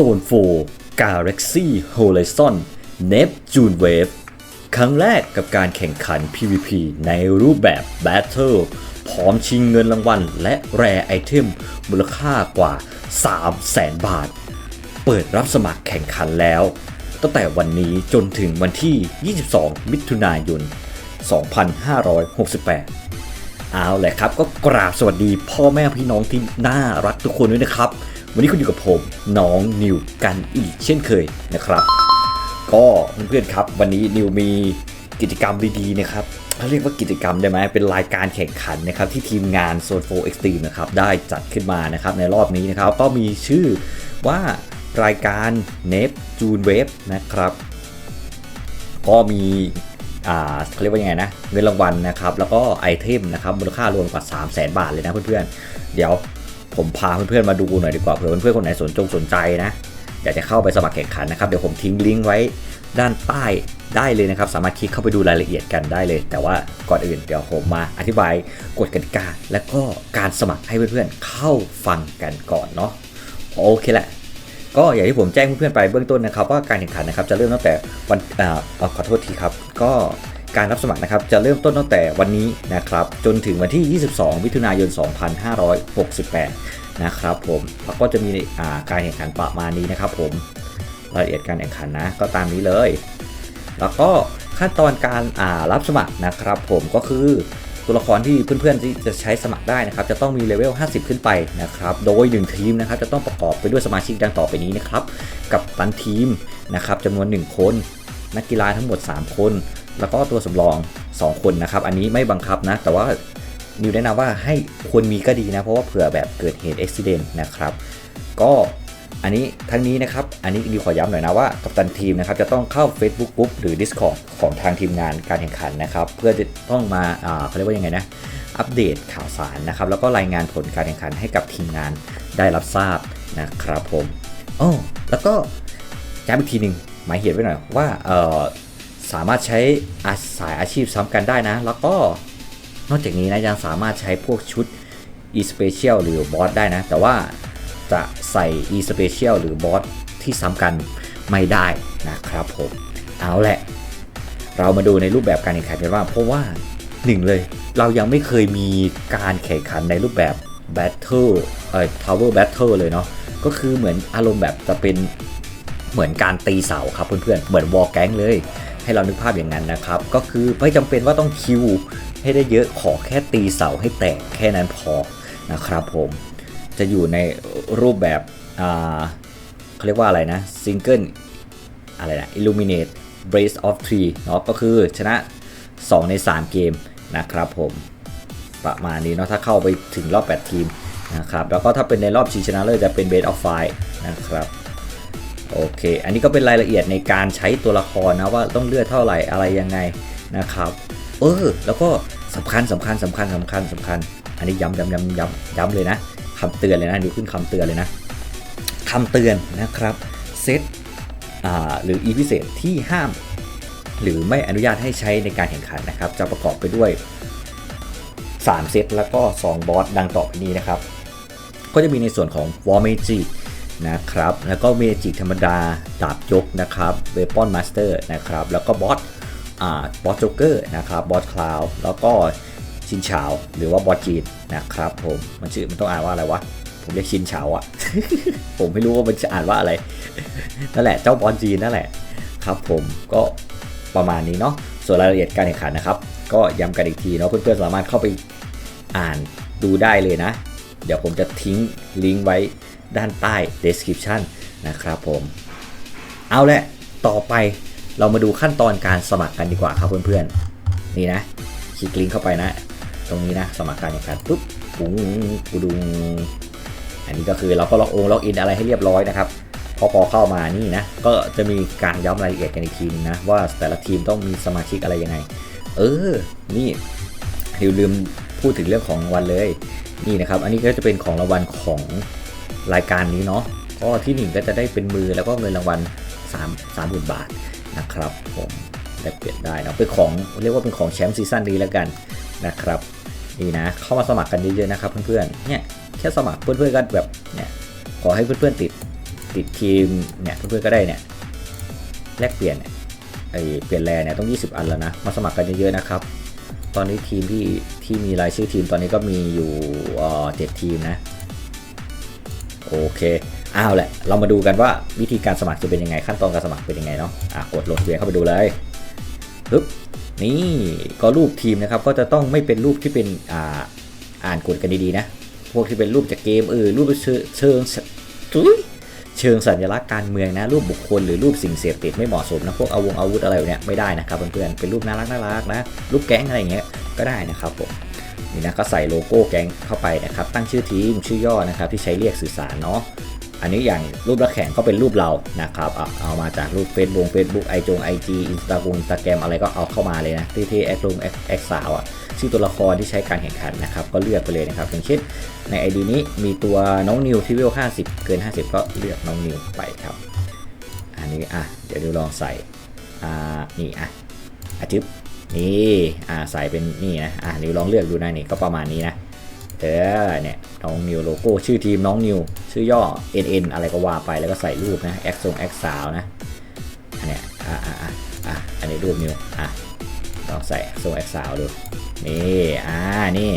Zone 4 Galaxy Horizon Neptune Wave ครั้งแรกกับการแข่งขัน PVP ในรูปแบบ Battle พร้อมชิงเงินรางวัลและแรไอเทมมูลค่ากว่า 3 0 0แสนบาท เปิดรับสมัครแข่งขันแล้ว ตั้งแต่วันนี้จนถึงวันที่ 22 มิถุนายน 2568 เอาแหละครับก็กราบสวัสดีพ่อแม่พี่น้องที่น่ารักทุกคนด้วยนะครับ วันนี้คุณอยู่กับผมน้องนิวกันอีกเช่นเคยนะครับ ก็เพื่อนๆครับ วันนี้นิวมีกิจกรรมดีๆนะครับเขาเรียกว่ากิจกรรมได้ไหมเป็นรายการแข่งขันนะครับที่ทีมงาน Zone 4 Extreme นะครับได้จัดขึ้นมานะครับในรอบนี้นะครับ ก็มีชื่อว่ารายการ n e p t u n e Wave นะครับ ก็มีอ่าเขาเรียกว่ายังไงนะ เงินรางวัลนะครับ แล้วก็ไอเทมนะครับมูลค่ารวมกว่า 3 0 0 0 0 0 บาทเลยนะเพื่อนๆ เดี๋ยว ผมพาเพื่อนๆมาดูหน่อยดีกว่าเผื่อเพื่อนๆคนไหนสนจงสนใจนะอยากจะเข้าไปสมัครแข่งขันนะครับเดี๋ยวผมทิ้งลิงก์ไว้ด้านใต้ได้เลยนะครับ สามารถคลิกเข้าไปดูรายละเอียดกันได้เลย แต่ว่าก่อนอื่นเดี๋ยวผมมาอธิบายกฎกติกาและก็การสมัครให้เพื่อนๆเข้าฟังกันก่อนเนาะโอเคแหละก็อย่างที่ผมแจ้งเพื่อนๆไปเบื้องต้นนะครับ ว่าการแข่งขันนะครับจะเริ่มตั้งแต่วันอ่าเอาขอโทษทีครับ ก็ การรับสมัครนะครับจะเริ่มต้นตั้งแต่วันนี้นะครับจนถึงวันที่ 22 มิถุนายน 2568 นะครับผมแล้วก็จะมีาการแข่งขันประมาณนี้นะครับผมรายละเอียดการแข่งขันนะก็ตามนี้เลย แล้วก็ขั้นตอนการารับสมัครนะครับ ผมก็คือตัวละครที่เพื่อนๆที่จะใช้สมัครได้นะครับ จะต้องมีเลเวล 50 ขึ้นไปนะครับ โดย 1 ทีมนะครับ จะต้องประกอบไปด้วยสมาชิกดังต่อไปนี้นะครับ กับตันทีมนะครับจำนวน 1 คน นักกีฬาทั้งหมด 3 คน แล้วก็ตัวสำรอง 2 คนนะครับ อันนี้ไม่บังคับนะ แต่ว่านิวแนะนำว่าให้ควรมีก็ดีนะ เพราะว่าเผื่อแบบเกิดเหตุอุบิเหตุนะครับ ก็อันนี้ทั้งนี้นะครับ อันนี้ดิวขอย้ำหน่อยนะว่ากัปตันทีมนะครับจะต้องเข้า Facebook Group หรือ Discord ของทางทีมงานการแข่งขันนะครับ เพื่อจะต้องมาอ่าเขาเรียกว่ายังไงนะอัปเดตข่าวสารนะครับ แล้วก็รายงานผลการแข่งขันให้กับทีมงานได้รับทราบนะครับผมโอ้แล้วก็ย้ำอีกทีหนึ่งหมายเหตุไว้หน่อยว่าเออ สามารถใช้สายอาชีพซ้ำกันได้นะ แล้วก็นอกจากนี้นะยังสามารถใช้พวกชุด e special หรือบอสได้นะ แต่ว่าจะใส่ e special หรือบอสที่ซ้ำกันไม่ได้นะครับผมเอาแหละ เรามาดูในรูปแบบการแข่งขันกันว่า เพราะว่าหนึ่งเลยเรายังไม่เคยมีการแข่งขันในรูปแบบ Battle เอ่อ Tower Battle เลยเนาะก็คือเหมือนอารมณ์แบบจะเป็นเหมือนการตีเสาครับเพื่อนๆ เหมือนวอลแก๊งเลย ให้เรานึกภาพอย่างนั้นนะครับ ก็คือไม่จำเป็นว่าต้องคิวให้ได้เยอะขอแค่ตีเสาให้แตกแค่นั้นพอนะครับผมจะอยู่ในรูปแบบเขาเรียกว่าอะไรนะ Single อะไรนะ Illuminate Brace of Three เนาะก็คือชนะ 2 ใน 3 เกมนะครับผมประมาณนี้เนาะถ้าเข้าไปถึงรอบ 8 ทีมนะครับแล้วก็ถ้าเป็นในรอบชิงชนะเลิศจะเป็น Best of Five นะครับ โอเค อันนี้ก็เป็นรายละเอียดในการใช้ตัวละครนะว่าต้องเลือดเท่าไหร่อะไรยังไงนะครับเออแล้วก็สำคัญสำคัญสำคัญสำคัญสำคัญ อันนี้ย้ำย้ำย้ำย้ำย้ำเลยนะคำเตือนเลยนะดูขึ้นคำเตือนเลยนะคำเตือนนะครับเซตอ่าหรืออีพิเศษที่ห้าม หรือไม่อนุญาตให้ใช้ในการแข่งขันนะครับ จะประกอบไปด้วย 3 เซตแล้วก็ 2 บอสดังต่อไปนี้นะครับ ก็จะมีในส่วนของ War Magic นะครับ แล้วก็เมจิกธรรมดา ดาบยกนะครับเวปอนมาสเตอร์นะครับ แล้วก็บอสอ่าบอสโจ๊กเกอร์นะครับบอสคลาวแล้วก็ชินเฉาหรือว่าบอสจีนนะครับผมมันชื่อมันต้องอ่านว่าอะไรวะผมเรียกชินเฉาอะผมไม่รู้ว่ามันจะอ่านว่าอะไรนั่นแหละเจ้าบอสจีนนั่นแหละครับ ผมก็ประมาณนี้เนาะส่วนรายละเอียดการแข่งขันนะครับ ก็ย้ำกันอีกทีเนาะเพื่อนๆสามารถเข้าไปอ่านดูได้เลยนะ เดี๋ยวผมจะทิ้งลิงก์ไว้ ด้านใต้ description นะครับผมเอาละต่อไปเรามาดูขั้นตอนการสมัครกันดีกว่าครับเพื่อนๆ นี่นะคลิกลิงก์เข้าไปนะ ตรงนี้นะสมัครการแข่งขันปุ๊บปุ้งปูดุงอันนี้ก็คือเราก็ล็อกองล็อกอินอะไรให้เรียบร้อยนะครับพอพอเข้ามานี่นะ ก็จะมีการย้ำรายละเอียดกันอีกทีนึงนะว่าแต่ละทีมต้องมีสมาชิกอะไรยังไง เออ นี่ลืมลืมพูดถึงเรื่องของรางวัลเลย นี่นะครับ อันนี้ก็จะเป็นของรางวัลของ รายการนี้เนาะก็ที่หนึ่งก็จะได้เป็นมือแล้วก็เงินรางวัล3 3 0 0 0 0บาทนะครับผมแลกเปลี่ยนได้นะเป็นของเรียกว่าเป็นของแชมป์ซีซั่นนี้แล้วกันนะครับนี่นะเข้ามาสมัครกันเยอะๆนะครับเพื่อนๆเนี่ยแค่สมัครเพื่อนๆก็แบบเนี่ยขอให้เพื่อนๆติดติดทีมเนี่ยเพื่อนๆก็ได้เนี่ยแลกเปลี่ยนเนี่ยไอเปลี่ยนแลเนี่ยต้อง 20 อันแล้วนะมาสมัครกันเยอะๆนะครับตอนนี้ทีมที่ที่มีรายชื่อทีมตอนนี้ก็มีอยู่เจ็ดทีมนะ โอเคอ้าวแหละ เรามาดูกันว่าวิธีการสมัครจะเป็นยังไงขั้นตอนการสมัครเป็นยังไงเนาะอะกดลงทะเบียนเข้าไปดูเลยปึ๊บนี่ก็รูปทีมนะครับก็จะต้องไม่เป็นรูปที่เป็นอ่าอ่านกฎกันดีๆนะ พวกที่เป็นรูปจากเกมเออรูปเชิงเชิงสัญลักษณ์การเมืองนะ รูปบุคคลหรือรูปสิ่งเสพติดไม่เหมาะสมนะพวกอาวงอาวุธอะไรเนี่ยไม่ได้นะครับเพื่อนๆเป็นรูปน่ารักน่ารักนะรูปแก๊งอะไรอย่างเงี้ยก็ได้นะครับผม นี่นะก็ใส่โลโก้แก๊งเข้าไปนะครับ ตั้งชื่อทีมชื่อย่อนะครับที่ใช้เรียกสื่อสารเนาะอันนี้อย่างรูปนักแข่งก็เป็นรูปเรานะครับเอาเอามาจากรูป Facebook Facebook ไอจงไอจีอินสตาแกรมอินสตาแกรมอะไรก็เอาเข้ามาเลยนะที่ที่แอคลงแอคแอคสาวอะชื่อตัวละครที่ใช้การแข่งขันนะครับก็เลือกไปเลยนะครับอย่างเช่นใน ID นี้มีตัวน้องนิวที่เวล50 เกิน 50 ก็เลือกน้องนิวไปครับ อันนี้อะเดี๋ยวดูลองใส่อ่านี่อะอาทิตย์ นี่อ่าใส่เป็นนี่นะอะนิวลองเลือกดูนะนี่ก็ประมาณนี้นะเออเนี่ยน้องนิวโลโก้ชื่อทีมน้องนิวชื่อย่อ NN อะไรก็ว่าไปแล้วก็ใส่รูปนะแอคทรงแอคสาวนะอันเนี้ยอะอะอะอะอันนี้รูปนิวอะลองใส่ทรงแอคสาวดูนี่อ่านี่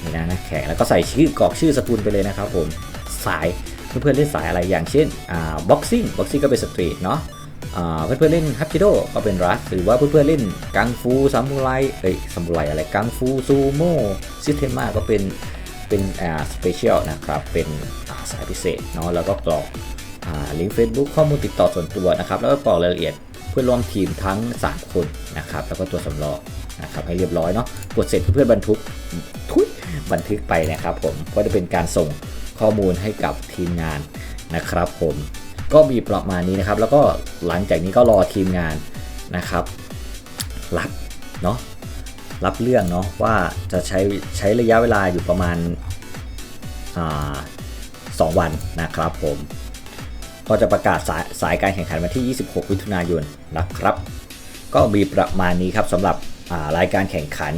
นี่นะนักแข่งแล้วก็ใส่ชื่อกรอกชื่อสกุลไปเลยนะครับผมสายเพื่อนๆเล่นสายอะไรอย่างเช่นอ่าบ็อกซิ่งบ็อกซิ่งก็เป็นสตรีทเนาะ เพื่อนๆเล่นฮับจิโดก็เป็นรัสหรือว่าเพื่อนๆเล่นกังฟูซามูไรเอ้ยซามูไรอะไรกังฟูซูโม่ซิสเทมาก็เป็นเป็นอ่าสเปเชียลนะครับเป็นาสายพิเศษเนาะแล้วก็กรอกอ่าลิงก์เฟซบุ๊กข้อมูลติดต่อส่วนตัวนะครับแล้วก็กรอกรายละเอียดเพื่อร่วมทีมทั้ง 3 คนนะครับแล้วก็ตัวสำรองนะครับให้เรียบร้อยเนาะกดเสร็จเพื่อนๆบันทึกทุยบันทึกไปนะครับผมก็จะเป็นการส่งข้อมูลให้กับทีมงานนะครับผม ก็มีประมาณนี้นะครับ แล้วก็หลังจากนี้ก็รอทีมงานนะครับ รับเนาะรับเรื่องเนาะว่าจะใช้ใช้ระยะเวลาอยู่ประมาณสองวันนะครับผมก็จะประกาศสายสายการแข่งขันวันที่ 26 มิถุนายนนะครับ ก็มีประมาณนี้ครับสำหรับารายการแข่งขัน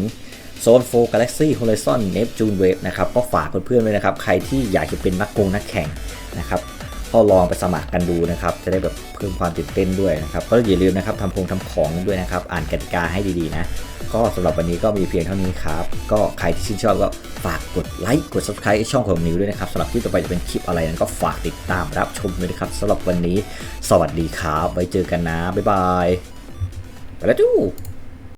Zone 4 Galaxy Horizon Neptune Wave นะครับก็ฝากเพื่อนๆไว้นะครับ ใครที่อยากจะเป็นนักกงนักแข่งนะครับ ก็ลองไปสมัครกันดูนะครับ จะได้แบบเพิ่มความตื่นเต้นด้วยนะครับ ก็อย่าลืมนะครับทำพงทำของด้วยนะครับ อ่านกติกาให้ดีๆนะ ก็สำหรับวันนี้ก็มีเพียงเท่านี้ครับ ก็ใครที่ชื่นชอบก็ฝากกดไลค์ กด subscribe ช่องของนิวด้วยนะครับสำหรับคลิปต่อไปจะเป็นคลิปอะไรนั้นก็ฝากติดตามรับชมด้วยนะครับสำหรับวันนี้ สวัสดีครับ ไว้เจอกันนะ บ๊ายบาย ไปแล้วจู้